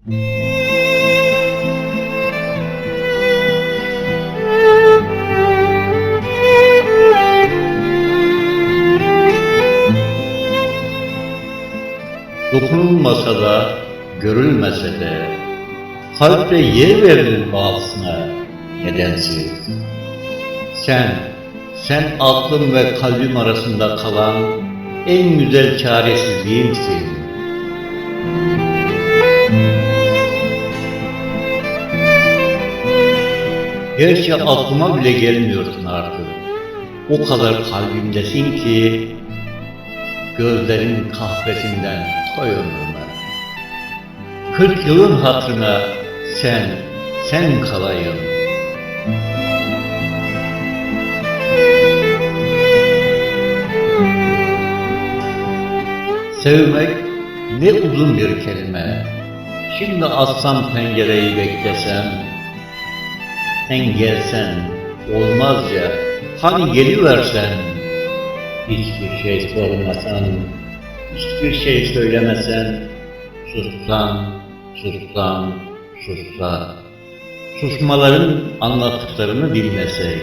Dokunulmasa da, görülmese de, kalpte yer verilir bağısına nedensiz. Sen, sen aklım ve kalbim arasında kalan en güzel çaresizliğimsin. Gerçi aklıma bile gelmiyorsun artık. O kadar kalbimdesin ki gözlerin kahvesinden koy ömrüme. Kırk yılın hatırına sen, sen kalayım. Sevmek ne uzun bir kelime. Şimdi açsam pencereyi beklesem, sen gelsen olmaz ya, hani geliversen, hiçbir şey sormasan, hiçbir şey söylemesen, sussan, sussan, sussan, susmaların anlattıklarını dinlesek.